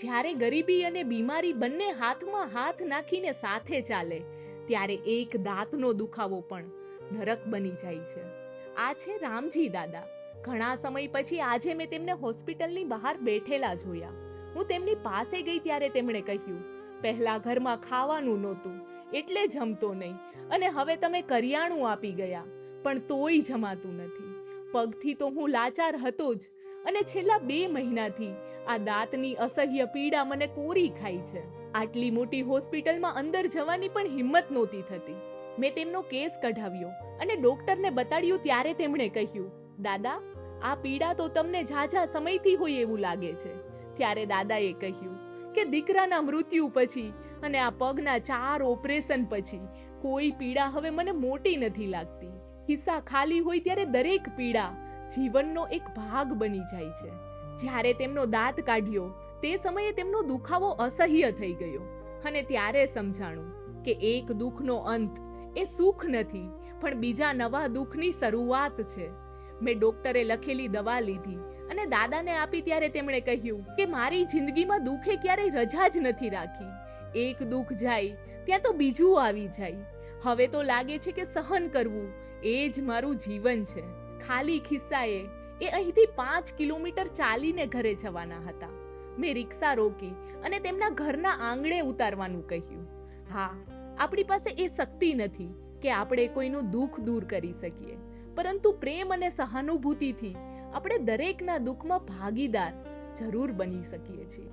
જ્યારે ગરીબી અને બીમારી બંને હાથમાં હાથ નાખીને સાથે ચાલે, ત્યારે એક દાંતનો દુખાવો પણ નરક બની જાય છે. આ છે રામજી દાદા. ઘણા સમય પછી આજે મેં તેમને હોસ્પિટલની બહાર બેઠેલા જોયા. હું તેમની પાસે ગઈ ત્યારે તેમણે કહ્યું, પહેલા ઘરમાં ખાવાનું નહોતું, એટલે જમતો નહીં, અને હવે તમે કરિયાણું આપી ગયા, પણ તોય જમાતું નથી. પગથી તો હું લાચાર હતો જ અને છેલ્લા બે મહિનાથી આ દાંતની અસહ્ય પીડા મને કોરી ખાઈ છે. આટલી મોટી હોસ્પિટલમાં અંદર જવાની પણ હિંમત નહોતી થતી. મેં તેમનો કેસ કઢાવ્યો અને ડોક્ટરને બતાડ્યું ત્યારે તેમણે કહ્યું, દાદા, આ પીડા તો તમને ઝાઝા સમયથી હોય એવું લાગે છે. ત્યારે દાદાએ કહ્યું કે દીકરાના મૃત્યુ પછી અને આ પગના ચાર ઓપરેશન પછી કોઈ પીડા હવે મને મોટી નથી લાગતી. ખિસ્સા ખાલી હોય ત્યારે દરેક પીડા જીવનનો એક ભાગ બની જાય છે. જ્યારે તેમનો દાંત કાઢ્યો, તે સમયે તેમનો દુખાવો અસહ્ય થઈ ગયો. અને ત્યારે સમજાણું કે એક દુઃખનો અંત એ સુખ નથી, પણ બીજા નવા દુઃખની શરૂઆત છે. મેં ડોક્ટરે લખેલી દવા લીધી અને દાદાને આપી ત્યારે તેમણે કહ્યું કે મારી જિંદગીમાં દુઃખે ક્યારેય રજા જ નથી રાખી. એક દુઃખ જાય, ત્યાં તો બીજું આવી જાય. હવે તો લાગે છે કે સહન કરવું એ જ મારું જીવન છે. ખાલી ખિસ્સાએ એ અહીંથી પાંચ કિલોમીટર ચાલીને ઘરે જવાના હતા. મેં રિક્ષા રોકી અને તેમના ઘરના આંગણે ઉતારવાનું કહ્યું. હા, આપણી પાસે એ શક્તિ નથી કે આપણે કોઈનું દુઃખ દૂર કરી શકીએ. પરંતુ પ્રેમ અને સહાનુભૂતિથી આપણે દરેકના દુઃખમાં ભાગીદાર જરૂર બની શકીએ છીએ.